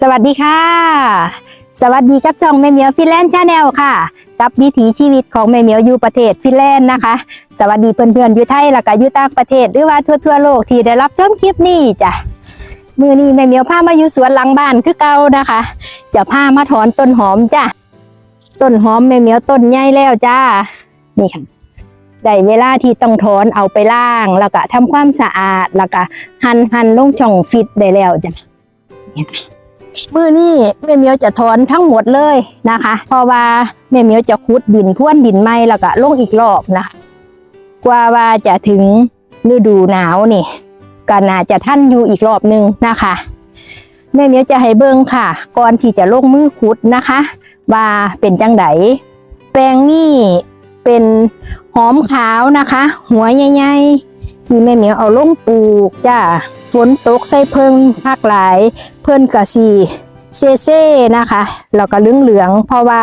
สวัสดีค่ะ สวัสดีกับช่องแม่เหมียวฟินแลนด์ชาแนลค่ะ กับวิถีชีวิตของแม่เหมียวอยู่ประเทศฟินแลนด์นะคะ สวัสดีเพื่อนๆอยู่ไทยแล้วก็อยู่ต่างประเทศหรือว่าทั่วๆโลกที่ได้รับชมคลิปนี้จ้ะมือนี้แม่เหมียวพามาอยู่สวนหลังบ้านคือเก่านะคะ จะพามาถอนต้นหอมจ้ะต้นหอมแม่เหมียวต้นใหญ่แล้วจ้านี่ค่ะได้เวลาที่ต้องถอนเอาไปล่าง แล้วก็ทำความสะอาดแล้วก็หั่นหั่นลงช่องฟิตได้แล้วจ้ะ มือนี่แม่เมียวจะถอนทั้งหมดเลยนะคะ เพราะว่าแม่เมียวจะขุดดินพ่วนดินใหม่แล้วก็ลงอีกรอบนะกว่าว่าจะถึงฤดูหนาวนี่ก็น่าจะท่านอยู่อีกรอบนึงนะคะ แม่เมียวจะให้เบิ่งค่ะ ก่อนที่จะลงมือขุดนะคะ ว่าเป็นจังไดแปลงนี่เป็นหอมขาวนะคะ หัวใหญ่ๆ ที่แม่เหมียวเอาลงปลูกจ้าฝนตกใส่เพิ่งภาคหลาย เพิ่นกะสีเซเซ่นะคะแล้วก็เหลืองเหลืองเพราะว่า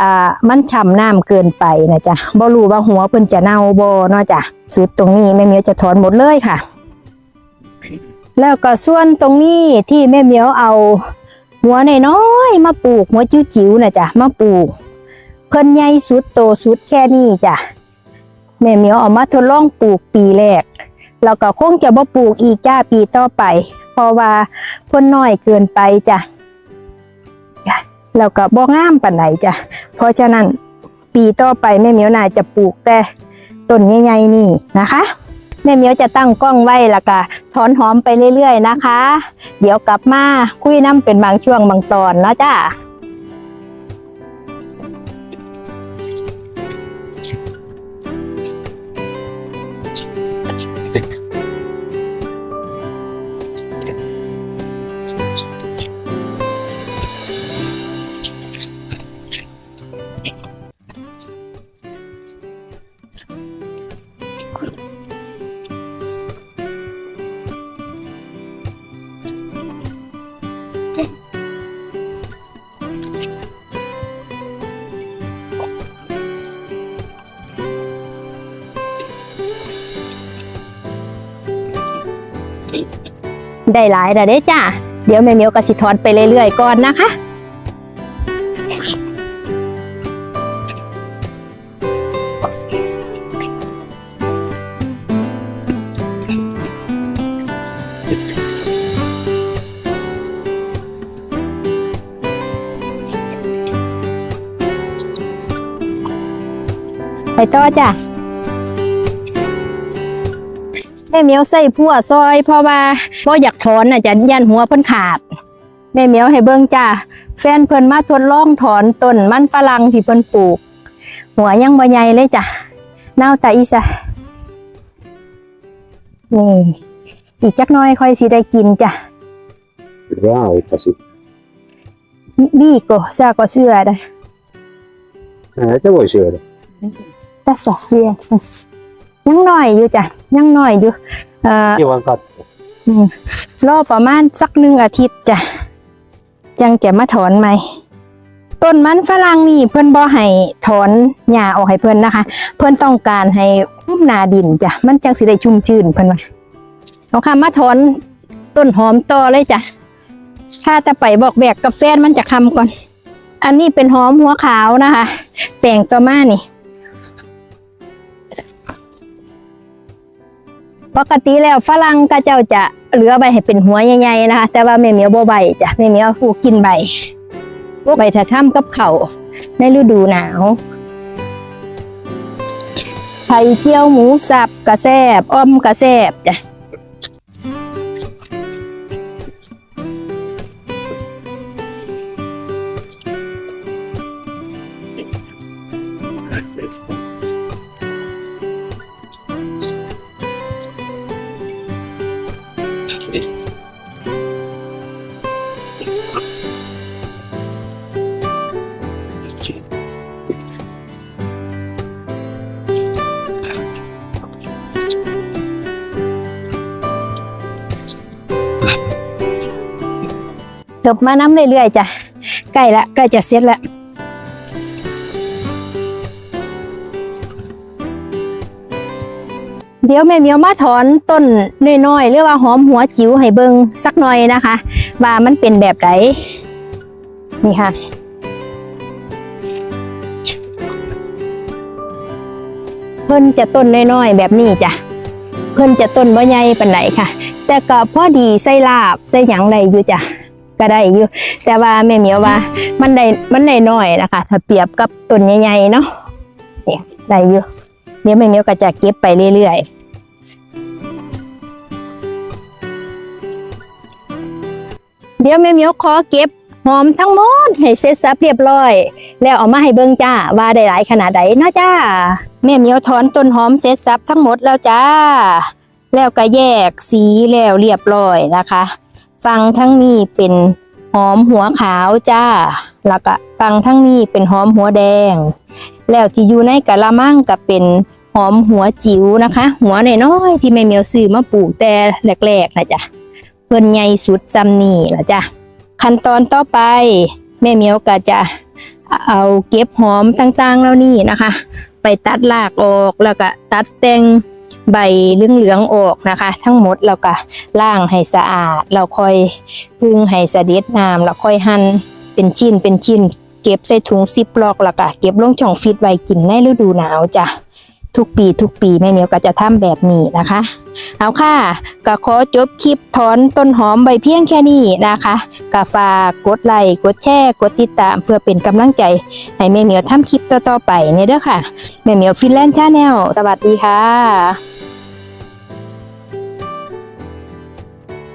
อ่ามันฉ่ำน้ำเกินไปนะจ๊ะบ่รู้ว่าหัวเพิ่นจะเน่าบ่เนาะจ้ะสุดตรงนี้แม่เหมียวจะถอนหมดเลยค่ะ แล้วก็ส่วนตรงนี้ที่แม่เหมียวเอาหัวน้อยๆมาปลูกหัวจิ๋วๆนะจ๊ะมาปลูกเพิ่นใหญ่สุดโตสุดแค่นี้จ้ะ แม่เหมียวเอามาทดลองปลูกปีแรกแล้วก็คงจะบ่ปลูกอีกจ้าปีต่อไป เพราะว่าพ่นน้อยเกินไปจ้ะแล้วก็บ่งามปานไหนจ้ะเพราะฉะนั้นปีต่อไปแม่เหมียวน่าจะปลูกแต่ต้นใหญ่ๆนี่นะคะแม่เหมียวจะตั้งกล้องไว้แล้วก็ถอนหอมไปเรื่อยๆนะคะ เดี๋ยวกลับมาคุยน้ำเป็นบางช่วงบางตอนนะจ้า ได้หลายแต่ได้จ้าเดี๋ยวแม่เมียวก็สิถอนไปเรื่อยๆก่อนนะคะไปต่อจ้ะ แม่เหมียวใส่พั่วซอย เพราะว่าบ่อยากถอนน่ะจะยันหัวเพิ่นขาดแม่เหมียวให้เบิ่งจ้าแฟนเพิ่นมาทดลองถอนต้นมันฝรั่งที่เพิ่นปลูก หัวยังบ่ใหญ่เลยจ้ะเน่าตาอีซะนี่อีกจักหน้อยค่อยสิได้กินจ้ะ Wow, quasi. บี้ก็ซาก็เชื่อได้ Eh, che vuoi sera? แต่สะเรียก ยังน้อยอยู่จ้ะยังน้อยอยู่เอ่อ Io ho fatto. อืมรอประมาณสักหนึ่งอาทิตย์จ้ะจังจะมาถอนใหม่ต้นมันฝรั่งนี่เพิ่นบ่ให้ถอนหญ้าออกให้เพิ่นนะคะ เพิ่นต้องการให้คุ้มหนาดินจ้ะมันจังสิได้ชุ่มชื้นเพิ่นว่าเอาค่ะมาถอนต้นหอมต่อเลยจ้ะถ้าจะไปบอกแบกกับแฟนมันจะคำก่อน อันนี้เป็นหอมหัวขาวนะคะ แต่งต่อมานี่ ปกติแล้วฝรั่งก็เจ้าจะเหลือใบให้เป็นหัวใหญ่ๆนะคะ แต่ว่าแม่เหมียวโบใบจ้ะแม่เหมียวผูกกินใบใบถ้าทำกับเขาในฤดูหนาวไข่เจียวหมูสับกระแซบอ้อมกระแซบจ้ะ บมาน้ำเรื่อยๆจ้ะใกล้ละใกล้จะเสร็จละเดี๋ยวแม่เมียวมาถอนต้นน้อยๆหรือว่าหอมหัวจิ๋วให้เบิงสักหน่อยนะคะ ว่ามันเป็นแบบไหนนี่ค่ะเพิ่นจะต้นน้อยๆแบบนี้จ้ะเพิ่นจะต้นบ่ใหญ่ปานไหนค่ะ แต่ก็พอดีใส่ลาบใส่หยังได้อยู่จ้ะ ก็ได้อยู่ แต่ว่าแม่เหมียวว่า มันได้มันได้น้อยนะคะ ถ้าเปรียบกับต้นใหญ่ๆเนาะเนี่ยได้อยู่เดี๋ยวแม่เหมียวก็จะเก็บไปเรื่อยๆเดี๋ยวแม่เมียวขอเก็บหอมทั้งหมดให้เสร็จสับเรียบร้อย แล้วเอามาให้เบิ่งจ้าว่าได้หลายขนาดใดเนาะจ้าแม่เมียวถอนต้นหอมเสร็จสับทั้งหมดแล้วจ้า แล้วก็แยกสีแล้วเรียบร้อยนะคะ ฟังทั้งนี้เป็นหอมหัวขาวจ้า แล้วก็ฟังทั้งนี้เป็นหอมหัวแดง แล้วที่อยู่ในกะละมังก็เป็นหอมหัวจิ๋วนะคะ หัวน้อยๆที่แม่เมียวซื้อมาปลูกแต่แรกๆนะจ๊ะเพิ่นใหญ่สุดจำนี่ละจ้ะขั้นตอนต่อไปแม่เมียวก็จะเอาเก็บหอมต่างๆแล้วนี่นะคะ ไปตัดรากออกแล้วก็ตัดแต่ง ใบเหลืองๆออกนะคะ ทั้งหมดแล้วก็ล้างให้สะอาด เราค่อยกึงให้สะเด็ดน้ำแล้วค่อยหั่นเป็นชิ้นเป็นชิ้น เก็บใส่ถุงซิปล็อกแล้วก็เก็บลงช่องฟิตไว้กินในฤดูหนาวจ้ะทุกปีทุกปีแม่เมียวก็จะทำแบบนี้นะคะ เอาค่ะก็ขอจบคลิปถอนต้นหอมใบเพียงแค่นี้นะคะก็ฝากกดไลค์กดแชร์กดติดตามเพื่อเป็นกำลังใจ ให้แม่เมียวทำคลิปต่อๆไปเนี่ยเด้อค่ะ แม่เมียวฟินแลนด์ชาแนลสวัสดีค่ะ